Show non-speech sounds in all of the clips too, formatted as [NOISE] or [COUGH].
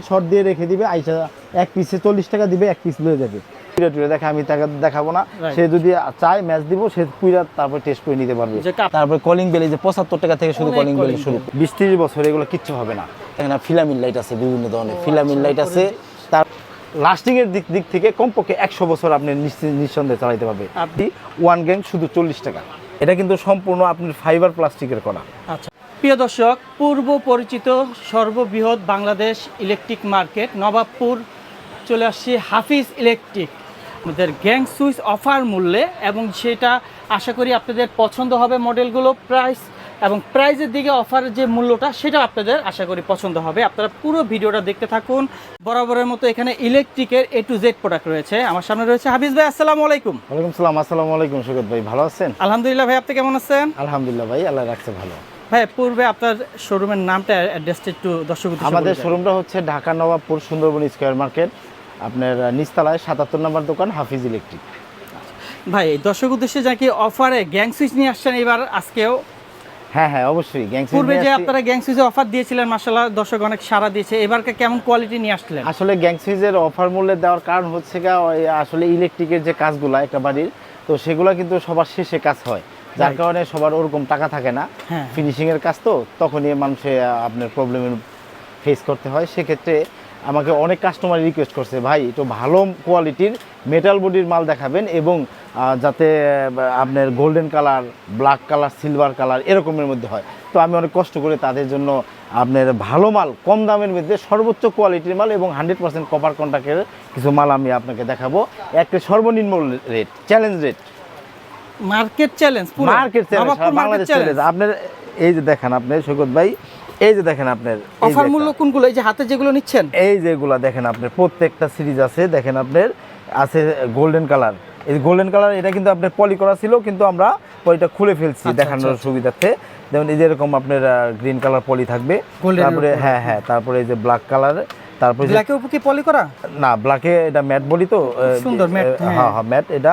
Screenshot দিয়ে রেখে দিবে আইসা এক পিসে চল্লিশ টাকা দিবে এক পিস লয়ে যাবে। টুরে দেখে আমি তাকে দেখাবো না। সে যদি চায় ম্যাচ দিব সে পুরা তারপর টেস্ট করে নিতে পারবে। তারপর কলিং বেল যে পঁচাত্তর টাকা থেকে কলিং বেল শুরু। বিশ ত্রিশ বছর এগুলো কিচ্ছু হবে না। এখানে ফিলামিন লাইট আছে বিভিন্ন ধরনের ফিলামিন লাইট আছে। তার লাস্টিং এর দিক দিক থেকে কমপক্ষে একশো বছর আপনি নিঃসন্দেহে চালাইতে পারবে আপনি ওয়ান গ্যাং শুধু চল্লিশ টাকা। এটা কিন্তু সম্পূর্ণ আপনার ফাইবার প্লাস্টিকের করা। আচ্ছা প্রিয় দর্শক পূর্ব পরিচিত সর্ববৃহৎ বাংলাদেশ ইলেকট্রিক মার্কেট নবাবপুর চলে আসছি হাফিজ ইলেকট্রিক। আমাদের গ্যাং সুইচ অফার মূল্যে এবং সেটা আশা করি আপনাদের পছন্দ হবে মডেলগুলো প্রাইস এবং প্রাইজের দিকে অফারের যে মূল্যটা সেটা আপনাদের আশা করি পছন্দ হবে। আপনারা পুরো ভিডিওটা দেখতে থাকুন। বরাবরের মতো এখানে ইলেকট্রিকের এ টু জেড প্রোডাক্ট রয়েছে। আমার সামনে রয়েছে হাফিজ ভাই আসসালামু আলাইকুম। ওয়ালাইকুম সালাম আসসালামু আলাইকুম সৈকত ভাই ভালো আছেন? আলহামদুলিল্লাহ ভাই আপনি কেমন আছেন? আলহামদুলিল্লাহ ভাই আল্লাহ রাখছে ভালো। ভাই পূর্বে আপনার শোরুমের নামটা অ্যাড্রেসটা একটু দর্শক আমাদের শোরুমটা হচ্ছে ঢাকা নবাবপুর সুন্দরবন স্কোয়ার মার্কেট আপনার নিচতলায় সাতাত্তর নম্বর দোকান হাফিজ ইলেকট্রিক। ভাই দর্শক উদ্দেশ্যে যা কি অফারে গ্যাং সুইচ নিয়ে আসছেন এবার আজকেও? হ্যাঁ হ্যাঁ অবশ্যই গ্যাং পূর্বে যে আপনারা গ্যাং সুইচে অফার দিয়েছিলেন মাসাল্লাহ দর্শক অনেক সাড়া দিয়েছে এবারকে কেমন কোয়ালিটি নিয়ে আসলেন? আসলে গ্যাং সুইচের অফার মূল্যে দেওয়ার কারণ হচ্ছে আসলে ইলেকট্রিকের যে কাজগুলো একটা বাড়ির তো সেগুলো কিন্তু সবার শেষে কাজ হয়। যার কারণে সবার ওরকম টাকা থাকে না। হ্যাঁ। ফিনিশিং এর কাজ তো তখনই মানুষে আপনার প্রবলেমের ফেস করতে হয়। সেক্ষেত্রে আমাকে অনেক কাস্টমার রিকোয়েস্ট করছে ভাই একটু ভালো কোয়ালিটির মেটাল বডির মাল দেখাবেন এবং যাতে আপনার golden colour black colour silver colour এরকমের মধ্যে হয়। তো আমি অনেক কষ্ট করে তাদের জন্য আপনার ভালো মাল কম দামের মধ্যে সর্বোচ্চ কোয়ালিটির মাল এবং হান্ড্রেড পার্সেন্ট কপার কন্ট্যাক্টের কিছু মাল আমি আপনাকে দেখাবো। একটা সর্বনিম্ন rate challenge rate market challenge পুরো। মার্কেট চ্যালেঞ্জ বাংলাদেশ চ্যালেঞ্জ আপনার এই যে দেখেন আপনি সৈকত ভাই এই যে দেখেন আপনার অফার মূল্য কোনগুলো? এই যে হাতে যেগুলো নিচ্ছেন? এই যেগুলা দেখেন আপনার প্রত্যেকটা সিরিজ আছে দেখেন আপনার আছে গোল্ডেন কালার এই গোল্ডেন কালার এটা কিন্তু আপনার পলি করা ছিল কিন্তু আমরা পলিটা খুলে ফেলছি আচ্ছা, দেখানোর আচ্ছা। সুবিধার্থে। যেমন এই যে এরকম আপনার গ্রিন কালার পলি থাকবে। তারপরে হ্যাঁ হ্যাঁ তারপরে এই যে ব্ল্যাক কালার তারপরে ব্ল্যাকের উপর কি পলি করা? না ব্ল্যাকে এটা ম্যাট বলি তো সুন্দর হ্যাঁ। হ্যাঁ। হ্যাঁ ম্যাট এটা।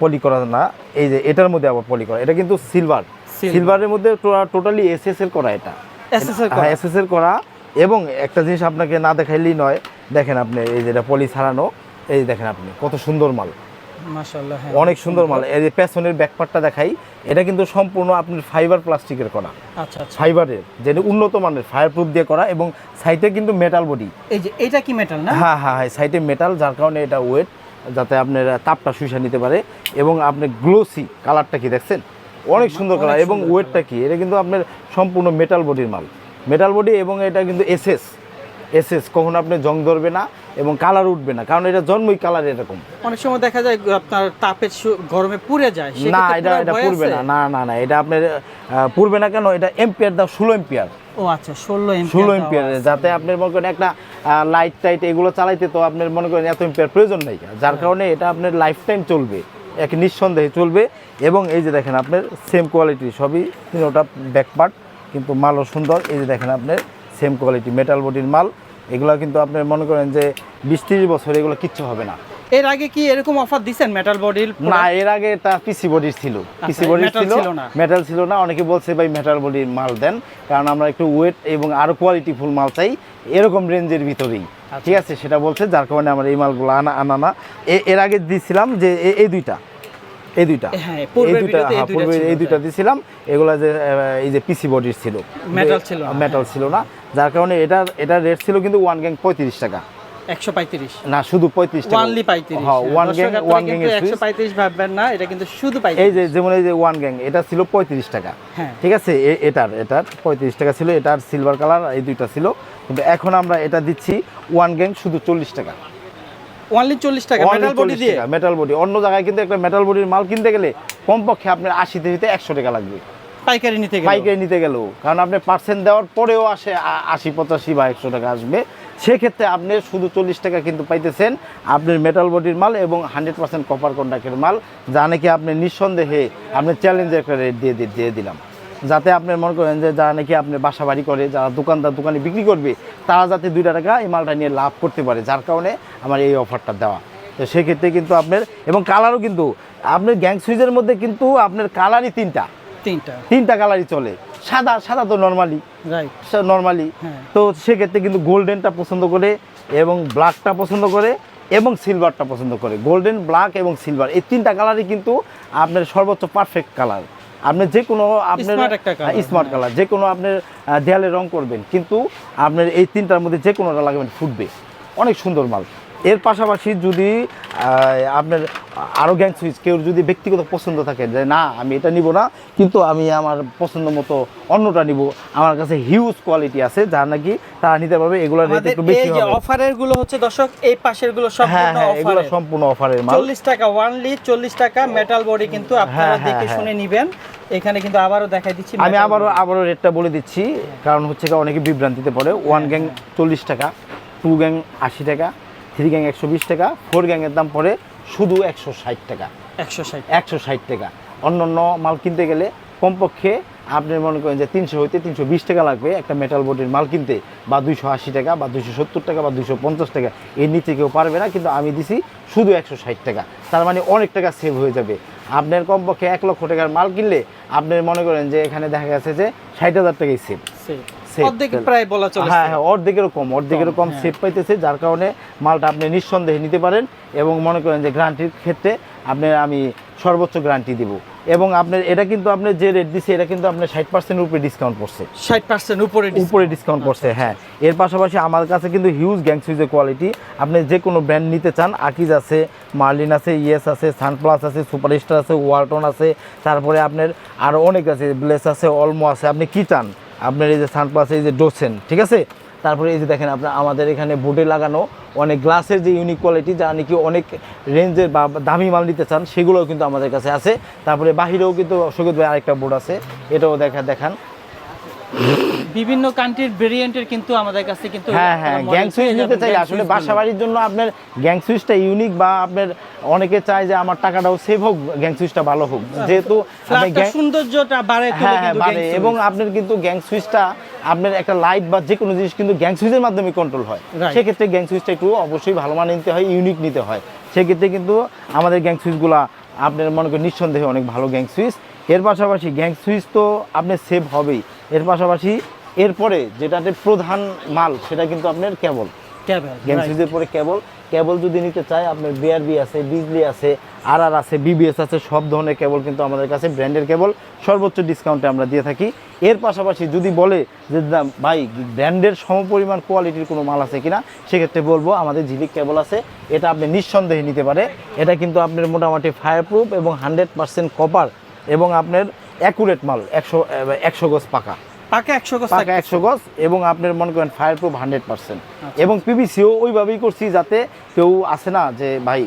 পলি করা না এই যে এটার মধ্যে আবার পলি করা এটা কিন্তু সিলভার সিলভারের মধ্যে টোটালি এসএসএল করা এটা। হ্যাঁ এসএসএল করা। এবং একটা জিনিস আপনাকে না দেখাইলেই নয় দেখেন আপনি এই যেটা পলি ছাড়ানো এই দেখেন আপনি কত সুন্দর মাল। হ্যাঁ। অনেক সুন্দর মাল। এই যে পেছনের ব্যাকপার্টটা দেখাই এটা কিন্তু সম্পূর্ণ আপনার ফাইবার প্লাস্টিকের করা। আচ্ছা আচ্ছা। ফাইবারের যেটা উন্নত মানের ফায়ার প্রুফ দিয়ে করা এবং সাইডে কিন্তু মেটাল বডি এই যে এটা কি মেটাল না? হ্যাঁ হ্যাঁ হ্যাঁ সাইডে মেটাল যার কারণে এটা ওয়েট যাতে আপনার তাপটা শুষা নিতে পারে এবং আপনি গ্লোসি কালারটা কি দেখছেন? অনেক সুন্দর কালার এবং ওয়েটটা কি? এটা কিন্তু আপনার সম্পূর্ণ মেটাল বডির মাল। মেটাল বডি এবং এটা কিন্তু এসএস এসএস কখনো আপনি জং ধরবে না এবং কালার উঠবে না কারণ এটা জন্মই কালার এরকম। অনেক সময় দেখা যায় আপনার তাপের গরমে পুড়ে যায় না এটা এটা পুড়বে না না না না এটা আপনার পুড়বে না কেন? এটা এম্পিয়ার দাও ষোলো এম্পিয়ার ও আচ্ছা ষোলো ষোলো এম্পিয়ার যাতে আপনার মনে করেন একটা লাইট টাইট এগুলো চালাইতে তো আপনার মনে করেন এত এম্পিয়ার প্রয়োজন নেই। যার কারণে এটা আপনার লাইফ টাইম চলবে এক নিঃসন্দেহে চলবে। এবং এই যে দেখেন আপনার সেম কোয়ালিটি সবই তিনোটা ব্যাক পার্ট কিন্তু মালও সুন্দর। এই যে দেখেন আপনার সেম কোয়ালিটি মেটাল বডির মাল। এগুলো কিন্তু আপনার মনে করেন যে বিশ তিরিশ বছর এগুলো কিচ্ছু হবে না। এর আগে কি এরকম অফার দিছেন মেটাল বডির না এর আগে তা পিসি বডির ছিল। পিসি আচ্ছা, বডির ছিল। মেটাল ছিল না। অনেকে বলছে ভাই মেটাল বডির মাল দেন কারণ আমরা একটু ওয়েট এবং আরও কোয়ালিটি ফুল মাল চাই। এরকম রেঞ্জের ভিতরেই। আচ্ছা। ঠিক আছে সেটা বলছে যার কারণে আমরা এই মালগুলো আনা আনা না। এর আগে দিছিলাম যে এই দুইটা এই দুইটা। হ্যাঁ, এই দুইটা এই হ্যাঁ, দুইটা পূর্বে এই দুইটা হ্যাঁ। দিছিলাম। এগুলা যে এই যে পিসি বডির ছিল। মেটাল ছিল না, মেটাল ছিল না। যার কারণে এটা এটার রেট ছিল কিন্তু ওয়ান গ্যাং পঁয়ত্রিশ টাকা। একশো পঁয়ত্রিশ। না শুধু পঁয়ত্রিশ ওয়ানলি পঁয়ত্রিশ। হ্যাঁ ওয়ান গ্যাং ওয়ান গ্যাং একশো পঁয়ত্রিশ ভাববেন না এটা কিন্তু শুধু এই যে যেমন এই যে ওয়ান গ্যাং এটা ছিল পঁয়ত্রিশ টাকা। হ্যাঁ। ঠিক আছে? এটার এটার পঁয়ত্রিশ টাকা ছিল এটার সিলভার কালার এই দুইটা ছিল। কিন্তু এখন আমরা এটা দিচ্ছি ওয়ান গ্যাং শুধু চল্লিশ টাকা। ওয়ানলি চল্লিশ টাকা মেটাল বডি দিয়ে? মেটাল বডি অন্য জায়গায় কিন্তু একটা মেটাল বডির মাল কিনতে গেলে কমপক্ষে আপনার আশি থেকে একশো টাকা লাগবে। পাইকারি নিতে গেলে পাইকারি নিতে গেলেও। কারণ আপনি পার্সেন্ট দেওয়ার পরেও আসে আশি পঁচাশি বা একশো টাকা আসবে। সেক্ষেত্রে আপনি শুধু চল্লিশ টাকা কিন্তু পাইতেছেন আপনার মেটাল বডির মাল এবং হান্ড্রেড পার্সেন্ট কপার কন্ডাক্টের মাল যা নাকি আপনি নিঃসন্দেহে আপনি চ্যালেঞ্জের একটা রেট দিয়ে দিয়ে- দিলাম। যাতে আপনি মনে করেন যে যারা নাকি আপনি বাসা বাড়ি করে যারা দোকানদার দোকানে বিক্রি করবে তারা যাতে দুইটা টাকা এই মালটা নিয়ে লাভ করতে পারে যার কারণে আমার এই অফারটা দেওয়া। তো সেক্ষেত্রে কিন্তু আপনার এবং কালারও কিন্তু আপনার গ্যাং সুইচের মধ্যে কিন্তু আপনার কালারই তিনটা। তিনটা। তিনটা কালারই চলে। সাদা সাদা তো নর্মালি রাইট নর্মালি তো সেক্ষেত্রে কিন্তু গোল্ডেনটা পছন্দ করে এবং ব্ল্যাকটা পছন্দ করে এবং সিলভারটা পছন্দ করে। গোল্ডেন ব্ল্যাক এবং সিলভার এই তিনটা কালারই কিন্তু আপনার সর্বোচ্চ পারফেক্ট কালার আপনি যে কোনো আপনার স্মার্ট। কালার যে কোনো আপনার দেয়ালে রং করবেন। কিন্তু আপনার এই তিনটার মধ্যে যে কোনোটা লাগাবেন ফুটবে। অনেক সুন্দর মাল। এর পাশাপাশি যদি আহ, আপনার আরও গ্যাং সুইচ কেউ যদি ব্যক্তিগত পছন্দ থাকে যে না আমি এটা নিব না কিন্তু আমি আমার পছন্দ মতো অন্যটা নিব আমার কাছে হিউজ কোয়ালিটি আছে যা নাকি তারা নিতে পারবে এগুলোর রেট একটু বেশি হবে। অফারেরগুলো হচ্ছে দর্শক এই পাশেরগুলো হ্যাঁ সম্পূর্ণ হ্যাঁ এগুলো সম্পূর্ণ অফারের মাল। চল্লিশ টাকা ওয়ানলি চল্লিশ টাকা মেটাল বডি কিন্তু আপনারা হ্যাঁ, দেখে হ্যাঁ, শুনে নিবেন। এখানে কিন্তু আবারও দেখাই দিচ্ছি আমি আবারও আবারও রেটটা বলে দিচ্ছি কারণ হচ্ছে অনেকে বিভ্রান্তিতে পড়ে। ওয়ান গ্যাং চল্লিশ টাকা টু গ্যাং আশি টাকা থ্রি গ্যাং একশো বিশ টাকা ফোর গ্যাংয়ের দাম পড়ে শুধু একশো ষাট টাকা। একশো ষাট। একশো ষাট টাকা। অন্য অন্য মাল কিনতে গেলে কমপক্ষে আপনি মনে করেন যে তিনশো হইতে তিনশো বিশ টাকা লাগবে একটা মেটাল বডির মাল কিনতে বা দুইশো আশি টাকা বা দুইশো সত্তর টাকা বা দুইশো পঞ্চাশ টাকা। এর নিচে কেউ পারবে না কিন্তু আমি দিছি শুধু একশো ষাট টাকা। তার মানে অনেক টাকা সেভ হয়ে যাবে। আপনার কমপক্ষে এক লক্ষ টাকার মাল কিনলে আপনি মনে করেন যে এখানে দেখা গেছে যে ষাট হাজার টাকাই সেভ অর্ধেক তেল। প্রায় বলা চলে হ্যাঁ হ্যাঁ অর্ধেকেরও কম অর্ধেকেরও কম হ্যাঁ। পাইতেছে যার কারণে মালটা আপনি নিঃসন্দেহে নিতে পারেন এবং মনে করেন যে গ্যারান্টির ক্ষেত্রে আপনি আমি সর্বোচ্চ গ্যারান্টি দিব। এবং আপনার এটা কিন্তু আপনার যে রেট দিচ্ছে এটা কিন্তু আপনার ষাট পার্সেন্টের উপরে ডিসকাউন্ট পড়ছে। ষাট পার্সেন্ট উপরে উপরে ডিসকাউন্ট পড়ছে হ্যাঁ। এর পাশাপাশি আমার কাছে কিন্তু হিউজ গ্যাং সুইচের কোয়ালিটি আপনি যে কোনো ব্র্যান্ড নিতে চান আকিজ আছে মার্লিন আছে ইয়েস আছে সানপ্লাস আছে সুপারস্টার আছে ওয়ালটন আছে তারপরে আপনার আরও অনেক আছে ব্লেস আছে অলমো আছে আপনি কী চান? আপনার এই যে সানপ্লাস এই যে ডোসেন ঠিক আছে? তারপরে এই যে দেখেন আপনার আমাদের এখানে বোর্ডে লাগানো অনেক গ্লাসের যে ইউনিক কোয়ালিটি যা নাকি অনেক রেঞ্জের বা দামি মাল নিতে চান, সেগুলোও কিন্তু আমাদের কাছে আছে। তারপরে বাহিরেও কিন্তু সৈকত ভাই আরেকটা বোর্ড আছে, এটাও দেখা, দেখান। বিভিন্ন কান্ট্রির ভেরিয়েন্টের কিন্তু আমাদের কাছে কিন্তু হ্যাঁ হ্যাঁ গ্যাং সুইচ নিতে gang আসলে বাসা বাড়ির জন্য আপনার গ্যাং সুইচটা ইউনিক বা আপনার অনেকে চায় যে আমার টাকাটাও সেভ হোক গ্যাং সুইচটা ভালো হোক। যেহেতু আপনি ফ্ল্যাটটার গ্যাং সৌন্দর্যটা বাড়ে হ্যাঁ হ্যাঁ বাড়ে। এবং আপনার কিন্তু গ্যাং সুইচটা আপনার একটা লাইট বা যে কোনো জিনিস কিন্তু গ্যাং সুইচের মাধ্যমে কন্ট্রোল হয়। সেক্ষেত্রে গ্যাং সুইচটা একটু অবশ্যই ভালো মানে নিতে হয় ইউনিক নিতে হয়। সেক্ষেত্রে কিন্তু আমাদের গ্যাং সুইচগুলা আপনার মনে করেন নিঃসন্দেহে অনেক ভালো গ্যাং সুইচ এর পাশাপাশি গ্যাং সুইচ তো আপনার সেভ হবেই। এর পাশাপাশি এরপরে যেটাতে প্রধান মাল সেটা কিন্তু আপনার কেবল গ্যাং সুইচের পরে কেবল কেবল যদি নিতে চায়, আপনার বিআরবি আছে বিজলি আছে আর আর আছে বিবিএস আছে, সব ধরনের কেবল কিন্তু আমাদের কাছে ব্র্যান্ডের কেবল। সর্বোচ্চ ডিসকাউন্টে আমরা দিয়ে থাকি। এর পাশাপাশি যদি বলে যে ভাই, ব্র্যান্ডের সমপরিমাণ কোয়ালিটির কোনো মাল আছে কিনা? সেক্ষেত্রে বলব, আমাদের ঝিলিক কেবল আছে। এটা আপনি নিঃসন্দেহে নিতে পারে এটা কিন্তু আপনার মোটামুটি ফায়ার প্রুফ এবং হান্ড্রেড পার্সেন্ট কপার এবং আপনার অ্যাকুরেট মাল, একশো একশো গজ পাকা। পাকা একশো গজ পাকা একশো গজ এবং আপনার মনে করেন ফায়ার প্রুফ হান্ড্রেড পার্সেন্ট আচ্ছা। এবং পিবিসিও ওইভাবেই করছি যাতে কেউ আসে না যে ভাই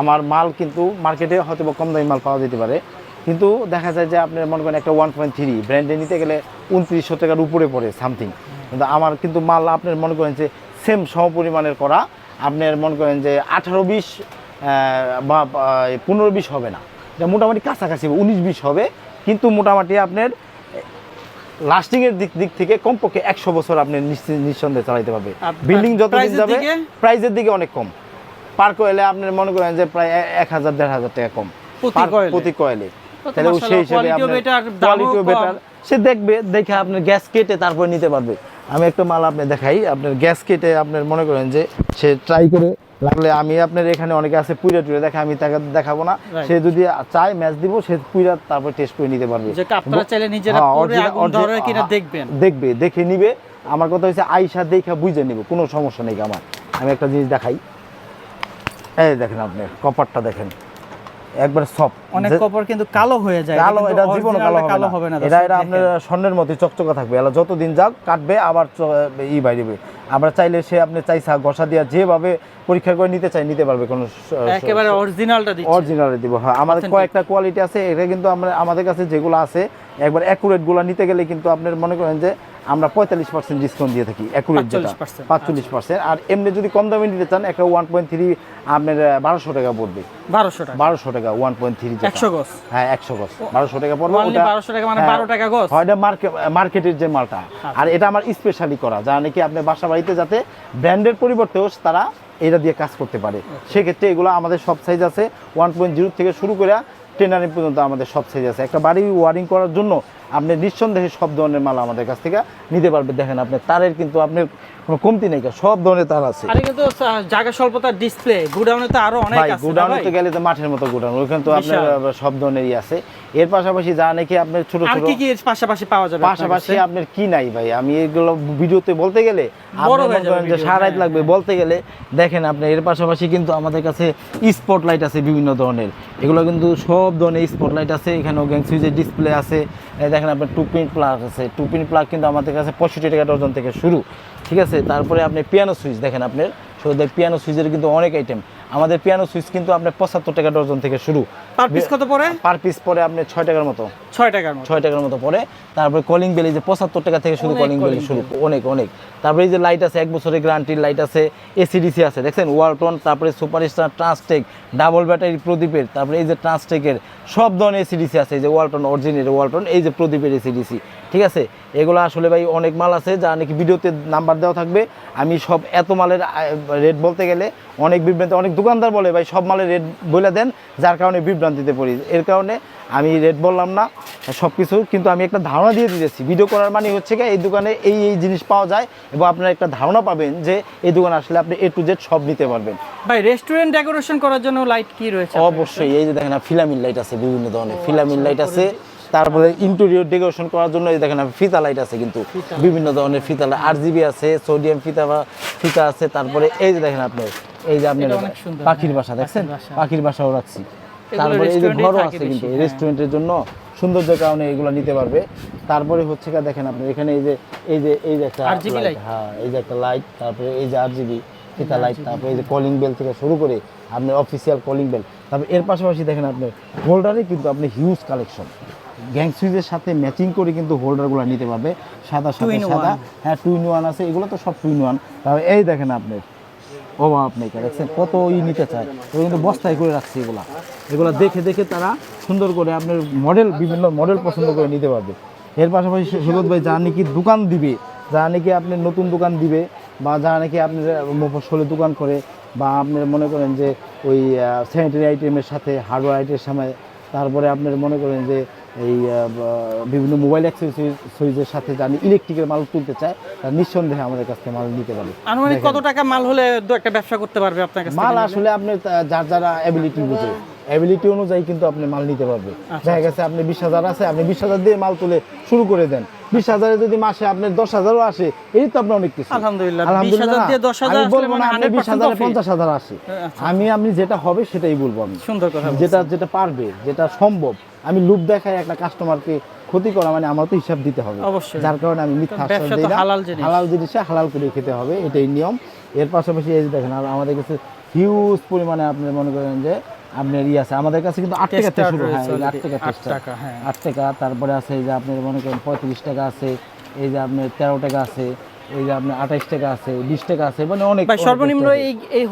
আমার মাল কিন্তু মার্কেটে হয়তো বা কম দামি মাল পাওয়া যেতে পারে। কিন্তু দেখা যায় যে আপনার মনে করেন একটা ওয়ান পয়েন্ট থ্রি ব্র্যান্ডে নিতে গেলে উনত্রিশশো টাকার উপরে পড়ে সামথিং কিন্তু আমার কিন্তু মাল আপনার মনে করেন যে সেম সমপরিমাণের করা। আপনার মনে করেন যে আঠারো বিশ বা পনেরো বিশ হবে না। এটা মোটামুটি কাছাকাছি উনিশ বিশ হবে। কিন্তু মোটামুটি আপনার লাস্টিং এর দিক দিক থেকে কমপক্ষে একশো বছর আপনি নিঃসন্দেহে চালাইতে পারবে। বিল্ডিং যত দিন যাবে দিকে? প্রাইজের দিকে অনেক কম। পার কয়েলে আপনি মনে করেন যে প্রায় এক হাজার দেড় হাজার টাকা কম। প্রতি কয়েলে? তাহলে সেই হিসেবে আপনার কোয়ালিটিও বেটার সে দেখবে দেখে আপনি গ্যাস কেটে তারপর নিতে পারবে। আমি একটা মাল আপনি দেখাই আপনার গ্যাস কেটে আপনার মনে করেন যে সে ট্রাই করে লাগলে আমি আপনার এখানে অনেকে আছে পুইরা টুইরা দেখে আমি তাকে দেখাবো না। সে যদি চায় ম্যাচ দিব সে পুইরা তারপর টেস্ট করে নিতে পারবে। হ্যাঁ, হ্যাঁ, দেখবে দেখে নিবে। আমার কথা হচ্ছে আইসা দেখা বুঝে নিবে কোনো সমস্যা নেই আমার। আমি একটা জিনিস দেখাই। এই দেখেন আপনি কপারটা দেখেন। একবার সফট অনেক কপার কিন্তু কালো হয়ে যায়। কালো এটা জীবন কালো হবে না। এটা এটা আপনার স্বর্ণের মতো চকচকা থাকবে। এলা যতদিন যাক কাটবে আবার ই বাইরেবে আমরা চাইলে সে আপনি চাইছা ঘষা দিয়া যেভাবে পরীক্ষা করে নিতে চাই নিতে পারবে কোনো একেবারে অরিজিনালটা দিচ্ছে। অরিজিনাল দিব হ্যাঁ। আমাদের কয়েকটা কোয়ালিটি আছে এটা কিন্তু আমরা আমাদের কাছে যেগুলো আছে একবার অ্যাকুরেটগুলো নিতে গেলে কিন্তু আপনার মনে করেন যে আমরা পঁয়তাল্লিশ পার্সেন্ট ডিসকাউন্ট দিয়ে থাকি অ্যাকুরেট যেটা। পাঁচচল্লিশ পার্সেন্ট আর এমনি যদি কম দামে নিতে চান একটা ওয়ান পয়েন্ট থ্রি আপনার বারোশো টাকা পড়বে। বারোশো টাকা। বারোশো টাকা ওয়ান পয়েন্ট থ্রি একশো গজ। হ্যাঁ একশো গজ। বারোশো টাকা পড়বে ওটা- 1200 টাকা মানে হ্যাঁ, 12 টাকা গজ? হয় মার্কেট মার্কেটের যে মালটা। আর এটা আমার স্পেশালি করা যা নাকি আপনার বাসা বাড়িতে যাতে ব্র্যান্ডের পরিবর্তেও তারা এটা দিয়ে কাজ করতে পারে। সেক্ষেত্রে এগুলো আমাদের সব সাইজ আছে ওয়ান পয়েন্ট জিরো থেকে শুরু করে টেনারি পর্যন্ত আমাদের সব সাইজ আছে। একটা বাড়ি ওয়ারিং করার জন্য আপনি নিঃসন্দেহে সব ধরনের মাল আমাদের কাছ থেকে নিতে পারবেন দেখেন আপনি তারের কিন্তু আপনার কোনো কমতি নেই সব ধরনের তার আছে। আর কিন্তু জায়গা স্বল্পতার ডিসপ্লে গুডাউনে তো আরও অনেক আছে গোডাউনে তো গেলে তো মাঠের মতো গোডাউন ওখানে তো আপনার সব ধরনেরই আছে। এর পাশাপাশি যা নাকি আপনার ছোট আর ছোট কি কি এর পাশাপাশি পাওয়া যাবে পাশাপাশি আপনার কি নাই ভাই আমি এগুলো ভিডিওতে বলতে গেলে বড় আপনি হয়ে যাবে যে। লাগবে বলতে গেলে দেখেন আপনি এর পাশাপাশি কিন্তু আমাদের কাছে স্পটলাইট আছে বিভিন্ন ধরনের। এগুলো কিন্তু সব ধরনের স্পটলাইট আছে এখানেও গ্যাং সুইচের ডিসপ্লে আছে দেখেন আপনার টু পিন প্লাগ আছে। টু পিন প্লাগ কিন্তু আমাদের কাছে পঁয়ষট্টি টাকা ডজন থেকে শুরু। ঠিক আছে? তারপরে আপনি পিয়ানো সুইচ দেখেন আপনার। শুধু পিয়ানো সুইচের কিন্তু অনেক আইটেম আমাদের পিয়ানো সুইচ কিন্তু আপনার পঁচাত্তর টাকা ডজন থেকে শুরু। পার পিস কত পড়ে? পার পিস পরে আপনি ছয় টাকার মতো। ছয় টাকার মতো। ছয় টাকার মতো পড়ে। তারপরে কলিং বেলি যে পঁচাত্তর টাকা থেকে শুধু কলিং বেলি শুরু। অনেক অনেক। তারপরে এই যে লাইট আছে এক বছরের গ্যারান্টির লাইট আছে এসিডিসি আছে। দেখছেন? ওয়ালটন তারপরে সুপারস্টার ট্রান্সটেক ডাবল ব্যাটারি প্রদীপের তারপরে এই যে ট্রান্সটেকের সব ধরনের এসিডিসি আছে। এই যে ওয়ালটন অরিজিনাল ওয়ালটন এই যে প্রদীপের এসিডিসি ঠিক আছে? এগুলো আসলে ভাই অনেক মাল আছে যা নাকি ভিডিওতে নাম্বার দেওয়া থাকবে। আমি সব এত মালের রেট বলতে গেলে অনেক বিভ্রান্তি অনেক দোকানদার বলে ভাই সব মালের রেট বলে দেন যার কারণে বিভ্রান্তিতে পড়ি। এর কারণে আমি রেট বললাম না সব কিছু কিন্তু আমি একটা ধারণা দিয়ে দিতেছি। ভিডিও করার মানে হচ্ছে কি এই দোকানে এই এই জিনিস পাওয়া যায় এবং আপনারা একটা ধারণা পাবেন যে এই দোকানে আসলে আপনি এ টু জেড সব নিতে পারবেন। ভাই রেস্টুরেন্ট ডেকোরেশন করার জন্য লাইট কি রয়েছে অবশ্যই এই যে দেখেন ফিলামিন লাইট আছে বিভিন্ন ধরনের ফিলামিন লাইট আছে। তারপরে ইন্টেরিয়র ডেকোরেশন করার জন্য এই দেখেন ফিতা লাইট আছে কিন্তু বিভিন্ন ধরনের ফিতা লাইট আর জিবি আছে সোডিয়াম ফিতা বা ফিতা আছে তারপরে এই যে দেখেন আপনি এই যে আপনার পাখির বাসা দেখছেন? পাখির বাসাও রাখছি তারপরে এই যে ঘরও আছে কিন্তু হ্যাঁ। রেস্টুরেন্টের জন্য সৌন্দর্যের কারণে এগুলো নিতে পারবে। তারপরে হচ্ছে কি দেখেন আপনি এখানে এই যে এই যে এই যে একটা? হ্যাঁ এই যে একটা লাইট তারপরে এই যে আর জিবি ফিতা লাইট তারপরে এই যে কলিং বেল থেকে শুরু করে আপনার অফিসিয়াল কলিং বেল তারপর এর পাশাপাশি দেখেন আপনি হোল্ডারে কিন্তু আপনি হিউজ কালেকশন গ্যাং সাথে ম্যাচিং করে কিন্তু হোল্ডারগুলো নিতে পারবে। সাদা সাথে Two সাদা। হ্যাঁ টু ইন ওয়ান আছে। এগুলো তো সব টু ইন ওয়ান তারপরে এই দেখেন আপনি। অভাব আপনি দেখছেন? কত ই নিতে চায়। এগুলো কিন্তু বস্তায় করে রাখছে এগুলা। এগুলো দেখে দেখে তারা সুন্দর করে আপনার মডেল বিভিন্ন মডেল পছন্দ করে নিতে পারবে। এর পাশাপাশি সুবোধ ভাই যা নাকি দোকান দিবে যা নাকি আপনি নতুন দোকান দিবে বা যা নাকি আপনি মফসলে দোকান করে বা আপনি মনে করেন যে ওই স্যানিটারি আইটেমের সাথে হার্ডওয়্যার আইটেমের সময় তারপরে আপনার মনে করেন যে এই বিভিন্ন মোবাইল অ্যাক্সেসরিজের সাথে জানি ইলেকট্রিকের মাল তুলতে চায় তার নিঃসন্দেহে আমাদের কাছ থেকে মাল নিতে পারে। আনুমানিক কত টাকা মাল হলে দু একটা ব্যবসা করতে পারবে আপনার কাছে মাল আসলে আপনি যার যারা অ্যাবিলিটি বুঝে। অ্যাবিলিটি অনুযায়ী কিন্তু আপনি মাল নিতে পারবে। আচ্ছা, দেখা গেছে আপনি বিশ হাজার আছে আপনি বিশ হাজার দিয়ে মাল তুলে শুরু করে দেন। বিশ হাজারে যদি মাসে আপনার দশ হাজারও আসে এই তো আপনার অনেক কিছু। আলহামদুলিল্লাহ, আলহামদুলিল্লাহ 20,000 দিয়ে না। 10,000 আমি বলব না আপনি বিশ 100% হাজারে পঞ্চাশ হাজার আসে। আচ্ছা। আমি আপনি যেটা হবে সেটাই বলব আমি। সুন্দর কথা যেটা যেটা পারবে যেটা সম্ভব আমি লুপ দেখাই একটা কাস্টমারকে ক্ষতি করা মানে আমার তো হিসাব দিতে হবে যার কারণে আমি মিথ্যা আশ্বাস দিই না হালাল জিনিস। হালাল করে খেতে হবে এটাই নিয়ম এর পাশাপাশি এই দেখেন আর আমাদের কাছে হিউজ পরিমাণে আপনি মনে করেন যে আপনার ই আছে আমাদের কাছে কিন্তু আট টাকা শুরু হয় রয়েছে এই যে আট টাকা। টাকা, হ্যাঁ। আট টাকা তারপরে আছে এই যে আপনি মনে করেন পঁয়ত্রিশ টাকা আছে এই যে আপনার তেরো টাকা আছে এই যে আপনার আঠাইশ টাকা আছে বিশ টাকা আছে মানে অনেক সর্বনিম্ন এই এই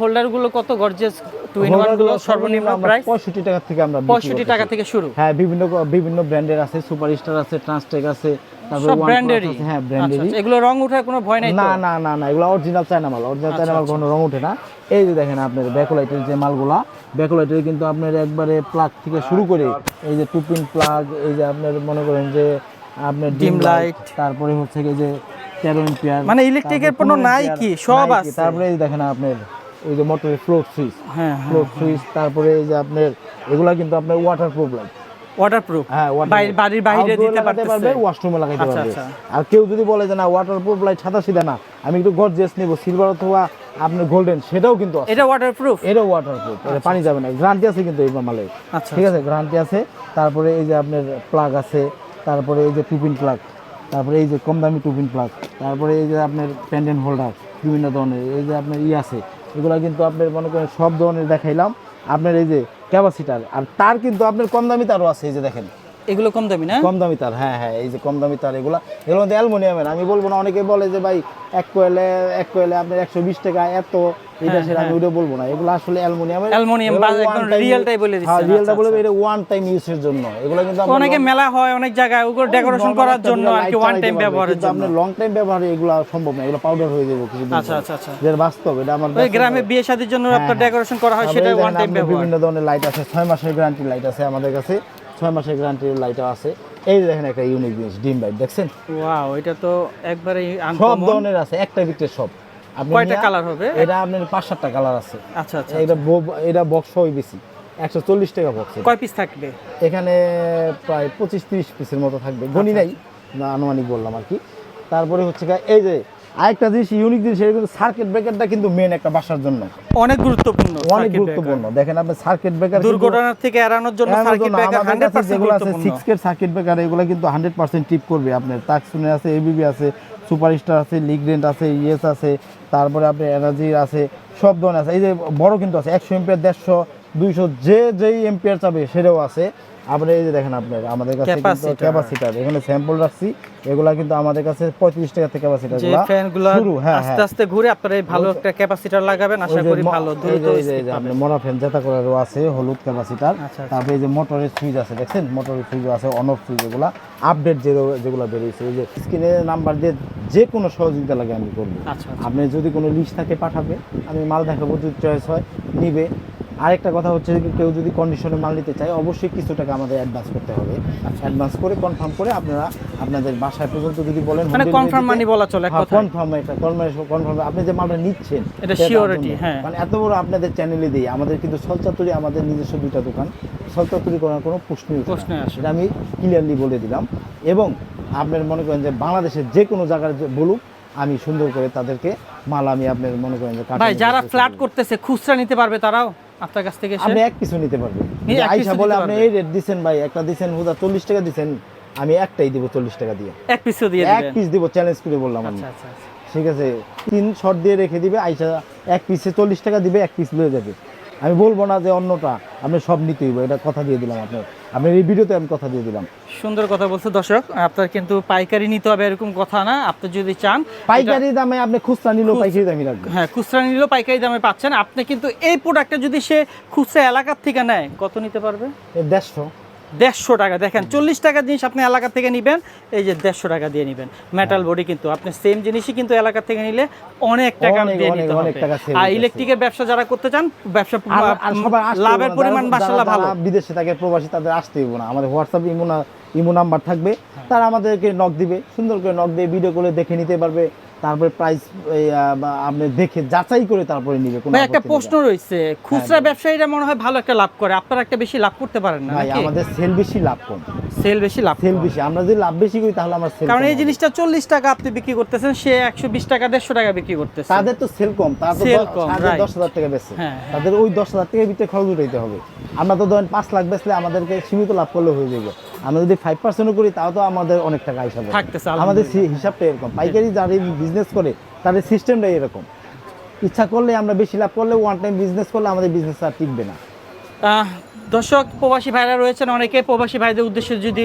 কত গর্জিয়াস টু ইন ওয়ানগুলো সর্বনিম্ন প্রাইস পঁয়ষট্টি টাকা থেকে আমরা পঁয়ষট্টি টাকা থেকে শুরু। হ্যাঁ বিভিন্ন বিভিন্ন ব্র্যান্ডের আছে সুপারস্টার আছে ট্রান্সটেক আছে তারপরে ব্র্যান্ডেরই হ্যাঁ আচ্ছা, ব্র্যান্ডেরই আচ্ছা, এগুলো রং ওঠার কোনো ভয় নাই না না না না এগুলো অরিজিনাল চায়না মাল অরিজিনাল চায়না মাল কোনো রং ওঠে না। এই যে দেখেন আপনার ব্যাকোলাইটের যে মালগুলা ব্যাকোলাইটের কিন্তু আপনার একবারে প্লাগ থেকে শুরু করে এই যে টুপিন প্লাগ এই যে আপনার মনে করেন যে আপনার ডিম লাইট তারপরে হচ্ছে যে তেরো এম্পিয়ার মানে ইলেকট্রিকের পণ্য নাই কি সব আছে। তারপরে দেখেন আপনার যে মোটরের সুইচ হ্যাঁ সুইচ তারপরে এই যে আপনার এগুলা কিন্তু আপনার লাইট ওয়াটারপ্রুফ হ্যাঁ বাড়ির- বাড়ির বাইরে দিতে পারবে ওয়াশরুমে লাগাইতে আচ্ছা, পারবে। আচ্ছা। আর কেউ যদি বলে যে না ওয়াটার লাইট সাদা সিধা না আমি একটু গর্জিয়াস নিব সিলভার অথবা আপনার গোল্ডেন সেটাও কিন্তু এটা ওয়াটারপ্রুফ এটা পানি যাবে না। গ্যারান্টি আছে কিন্তু এই মালে। আচ্ছা ঠিক আছে গ্যারান্টি আছে। তারপরে এই যে আপনার প্লাগ আছে তারপরে এই যে টুপিন প্লাগ তারপরে এই যে কম দামি টুপিন প্লাস তারপরে এই যে আপনার প্যান্ডেন্ট হোল্ডার বিভিন্ন ধরনের, এই যে আপনার ই আছে, এগুলো কিন্তু আপনার মনে করেন সব ধরনের দেখাইলাম। আপনার এই যে ক্যাপাসিটার আর তার কিন্তু আপনার কম দামি তারও আছে, এই যে দেখেন। এগুলো কম দামি না? কম দামি তার হ্যাঁ হ্যাঁ এই যে কম দামি তার এগুলো এগুলো মধ্যে অ্যালমোনিয়ামের। আমি বলব না অনেকে বলে যে ভাই এক কোয়েলে এক কোয়েলে আপনার একশো বিশ টাকা এত এটা সেটা আমি ওটা বলব না। এগুলো আসলে অ্যালমোনিয়ামের একদম real বলে হ্যাঁ আচ্ছা, রিয়েলটা আচ্ছা। এটা ওয়ান টাইম ইউজের জন্য। এগুলো কিন্তু অনেকে মেলা হয় অনেক জায়গায় ওগুলো ডেকোরেশন করার জন্য আর কি ওয়ান টাইম ব্যবহারের জন্য। আপনার লং টাইম ব্যবহারে এগুলো সম্ভব না এগুলো পাউডার হয়ে যাবে কিছুদিন আচ্ছা আচ্ছা আচ্ছা। যেটা বাস্তব এটা আমার ওই গ্রামে বিয়ে শাদির জন্য আপনার হ্যাঁ। ডেকোরেশন করা হয় সেটা ওয়ান টাইম ব্যবহার। বিভিন্ন ধরনের লাইট আছে ছয় মাসের গ্যারান্টি লাইট আছে আমাদের কাছে। ছয় মাসের গ্যারান্টির লাইটও আছে। এই দেখেন একটা ইউনিক জিনিস ডিম বাইট দেখছেন? ওয়াও এটা তো একবারে সব ধরনের আছে একটা ভিতরে সব। কয়টা কালার হবে? এটা আপনার পাঁচ সাতটা কালার আছে। আচ্ছা আচ্ছা এটা ব- এটা বক্স হই বেশি। একশো চল্লিশ টাকা বক্স কয় পিস থাকবে? এখানে প্রায় পঁচিশ তিরিশ পিসের মতো থাকবে। গণি আচ্ছা, নাই আনুমানিক বললাম আর কি। তারপরে হচ্ছে এই যে আরেকটা জিনিস ইউনিক জিনিস কিন্তু সার্কিট ব্রেকারটা কিন্তু মেন একটা বাসার জন্য। অনেক গুরুত্বপূর্ণ অনেক গুরুত্বপূর্ণ। দেখেন আপনি সার্কিট ব্রেকার দুর্ঘটনা থেকে এড়ানোর জন্য সার্কিট ব্রেকার হান্ড্রেড পার্সেন্ট যেগুলো আছে সিক্স কের সার্কিট ব্রেকার এগুলো কিন্তু হান্ড্রেড পার্সেন্ট টিপ করবে আপনার। তাকসুনে আছে এবিবি আছে সুপারস্টার আছে লিগ্রেন্ট আছে ইয়েস আছে তারপরে আপনার এনার্জি আছে সব ধরনের আছে। এই যে বড় কিন্তু আছে একশো এম্পিয়ার দেড়শো দুইশো যে যেই এম্পিয়ার চাবে সেটাও আছে। আপনি এই যে দেখেন আপনার আমাদের কাছে কিন্তু। ক্যাপাসিটার এখানে স্যাম্পল রাখছি এগুলা কিন্তু আমাদের কাছে পঁয়ত্রিশ টাকা থেকে ক্যাপাসিটার যে ফ্যানগুলো শুরু হ্যাঁ আস্তে আস্তে ঘুরে আপনারা এই ভালো একটা ক্যাপাসিটার লাগাবেন আশা করি ভালো দ্রুত। আপনার মরা ফ্যান জেতা করারও আছে হলুদ ক্যাপাসিটার আচ্ছা, আচ্ছা। তারপরে এই যে মোটরের সুইচ আছে দেখছেন মোটরের সুইচ আছে অন অফ সুইচ এগুলা আপডেট যে যেগুলো বেরিয়েছে এই যে স্ক্রিনে নাম্বার দিয়ে যে কোনো সহযোগিতা লাগে আমি করব আচ্ছা। আপনি যদি কোনো লিস্ট থাকে পাঠাবে আমি মাল দেখাবো যদি চয়েস হয় নিবে আরেকটা কথা হচ্ছে যে কেউ যদি কন্ডিশনে মাল নিতে চায় অবশ্যই কিছু টাকা আমাদের অ্যাডভান্স করতে হবে আচ্ছা। অ্যাডভান্স করে কনফার্ম করে আপনারা আপনাদের বাসায় পর্যন্ত যদি বলেন মানে কনফার্ম মানি বলা চলে এক কথায়। কনফার্ম এটা কনফার্ম আপনি যে মালটা নিচ্ছেন এটা জন্য। হ্যাঁ। মানে এত বড় আপনাদের চ্যানেলে দিই আমাদের কিন্তু সলচাতুরি আমাদের নিজস্ব দুইটা দোকান সলচাতুরি করার কোনো প্রশ্ন ওঠে না। আসে আমি ক্লিয়ারলি বলে দিলাম এবং আপনার মনে করেন যে বাংলাদেশের যে কোনো জায়গার যে বলুক আমি সুন্দর করে তাদেরকে মাল আমি আপনার মনে করেন যে ভাই যারা ফ্ল্যাট করতেছে খুচরা নিতে পারবে তারাও আপনার কাছ থেকে আপনি এক পিছু নিতে পারবেন। আইসা বলে আপনি এই রেট দিচ্ছেন ভাই একটা দিচ্ছেন হুদা চল্লিশ টাকা দিচ্ছেন আমি একটাই দিব চল্লিশ টাকা দিয়ে। এক পিসও দিয়ে এক পিস দিব চ্যালেঞ্জ করে বললাম আমি। আচ্ছা আচ্ছা আচ্ছা। ঠিক আছে? তিন শর্ট দিয়ে রেখে দিবে আইসা এক পিসে চল্লিশ টাকা দিবে এক পিস লয়ে যাবে। আমি বলব না যে অন্যটা আপনি সব নিতে এটা কথা দিয়ে দিলাম আপনার। আপনার এই ভিডিওতে আমি কথা দিয়ে দিলাম। সুন্দর কথা বলছে দর্শক আপনার কিন্তু পাইকারি নিতে হবে এরকম কথা না আপনি যদি চান পাইকারি দামে আপনি খুচরা নিলেও পাইকারি দামে রাখবেন হ্যাঁ খুচরা নিলেও পাইকারি দামে পাচ্ছেন। আপনি কিন্তু এই প্রোডাক্টটা যদি সে খুচরা এলাকার থেকে নেয় কত নিতে পারবে? দেড়শো। দেড়শো টাকা। দেখেন চল্লিশ টাকা জিনিস আপনি এলাকা থেকে নেবেন এই যে দেড়শো টাকা দিয়ে নেবেন। মেটাল বডি কিন্তু আপনি সেম জিনিসই কিন্তু এলাকা থেকে নিলে অনেক টাকা দিয়ে নিতে হবে। আর ইলেকট্রিকের ব্যবসা যারা করতে চান ব্যবসা লাভের পরিমাণ মাসাল্লাহ ভালো। বিদেশে থাকে প্রবাসী তাদের আসতে হইব না। আমাদের হোয়াটসঅ্যাপ ইমো ইমো নাম্বার থাকবে। হ্যাঁ। তারা আমাদেরকে নক দিবে। সুন্দর করে নক দিয়ে ভিডিও করে দেখে নিতে পারবে। তারপরে প্রাইস আপনি দেখে যাচাই করে তারপরে নিবে কোনো একটা প্রশ্ন রয়েছে খুচরা ব্যবসায়ীরা মনে হয় ভালো একটা লাভ করে আপনারা একটা বেশি লাভ করতে পারেন না ভাই আমাদের সেল বেশি লাভ কম। সেল বেশি লাভ সেল বেশি আমরা যদি লাভ বেশি করি তাহলে আমার সেল কারণ এই জিনিসটা চল্লিশ টাকা আপনি বিক্রি করতেছেন সে একশো বিশ টাকা দেড়শো টাকা বিক্রি করতেছে। তাদের তো সেল কম কম, তাদের right. দশ হাজার টাকা বেচে। হ্যাঁ, হ্যাঁ। তাদের ওই দশ হাজার টাকার ভিতরে খরচ উঠাইতে হবে। আমরা তো ধরেন পাঁচ লাখ বেচলে আমাদেরকে সীমিত লাভ করলে হয়ে যাবে। আমরা যদি ফাইভ পার্সেন্টও করি তাও তো আমাদের অনেক টাকা হিসাব। থাকতেছে, আমাদের হিসাবটা এরকম। পাইকারি যারা বিজনেস করে তাদের সিস্টেমটাই এরকম। ইচ্ছা করলে আমরা বেশি লাভ করলে ওয়ান টাইম বিজনেস করলে আমাদের বিজনেস আর টিকবে না। দর্শক প্রবাসী ভাইরা রয়েছেন অনেকে। প্রবাসী ভাইদের উদ্দেশ্যে যদি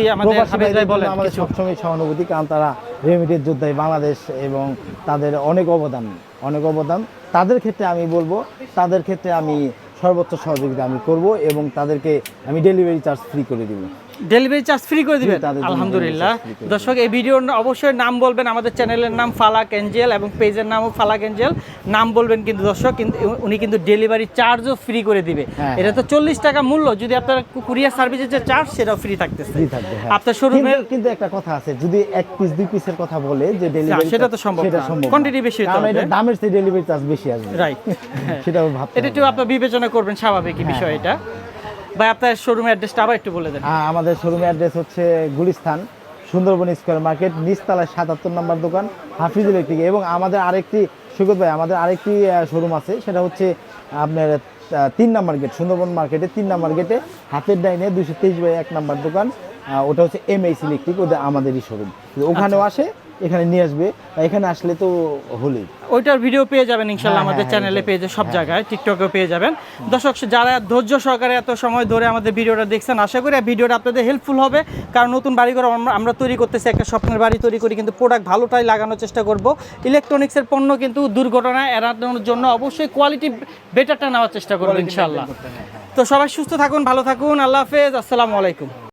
বলেন আমাদের সবসময় সহানুভূতি কারণ তারা রেমিটেড যোদ্ধায় বাংলাদেশ এবং তাদের অনেক অবদান অনেক অবদান। তাদের ক্ষেত্রে আমি বলব তাদের ক্ষেত্রে আমি সর্বোচ্চ সহযোগিতা আমি করব এবং তাদেরকে আমি ডেলিভারি চার্জ ফ্রি করে দিব। ডেলিভারি চার্জ ফ্রি করে দিবেন? আলহামদুলিল্লাহ। দর্শক এই ভিডিওর অবশ্যই নাম বলবেন। আমাদের চ্যানেলের নাম ফালাক এঞ্জেল এবং পেজের নামও ফালাক এঞ্জেল নাম বলবেন কিন্তু দর্শক কিন্তু উনি কিন্তু ডেলিভারি চার্জও ফ্রি করে দিবে। হ্যাঁ, এটা তো চল্লিশ টাকা মূল্য। যদি আপনার কুরিয়ার সার্ভিসের যে চার্জ সেটাও ফ্রি থাকতেছে। হ্যাঁ। আপনার শোরুমের কিন্তু- একটা কথা আছে যদি এক পিস দুই পিসের কথা বলে যে ডেলিভারি সেটা তো সম্ভব। Quantity বেশি হতে কারণ এটা দামের চেয়ে ডেলিভারি চার্জ বেশি আসবে। রাইট [LAUGHS] সেটাও ভাবতে এটা একটু আপনার বিবেচনা করবেন স্বাভাবিক হ্যাঁ, বিষয় এটা ভাই আপনার শোরুমের অ্যাড্রেসটা আবার একটু বলে দেন। হ্যাঁ, আমাদের শোরুমের অ্যাড্রেস হচ্ছে গুলিস্তান সুন্দরবন স্কোয়ার মার্কেট নিচতলায় সাতাত্তর নম্বর দোকান হাফিজ ইলেকট্রিক। এবং আমাদের আরেকটি সুগত ভাই আমাদের আরেকটি শোরুম আছে সেটা হচ্ছে আপনার তিন নম্বর গেট সুন্দরবন মার্কেটে তিন নম্বর গেটে হাতের ডাইনে দুশো তেইশ বাই এক নম্বর দোকান ওটা হচ্ছে এম এইচ ইলেকট্রিক ওদের আমাদেরই শোরুম ওখানেও আচ্ছা। আসে এখানে নিয়ে আসবে এখানে আসলে তো হলেই ওইটার ভিডিও পেয়ে যাবেন ইনশাল্লাহ হ্যাঁ, আমাদের হ্যাঁ, চ্যানেলে হ্যাঁ, পেজে সব জায়গায় টিকটকেও পেয়ে যাবেন। দর্শক যারা ধৈর্য সহকারে এত সময় ধরে আমাদের ভিডিওটা দেখছেন আশা করি ভিডিওটা আপনাদের হেল্পফুল হবে। কারণ নতুন বাড়িঘর আমরা- আমরা তৈরি করতেছি একটা স্বপ্নের বাড়ি তৈরি করি কিন্তু প্রোডাক্ট ভালোটাই লাগানোর চেষ্টা করব। ইলেকট্রনিক্সের পণ্য কিন্তু দুর্ঘটনা এড়ানোর জন্য অবশ্যই কোয়ালিটি বেটারটা নেওয়ার চেষ্টা করব ইনশাল্লাহ। তো সবাই সুস্থ থাকুন ভালো থাকুন আল্লাহ হাফেজ আসসালামু আলাইকুম।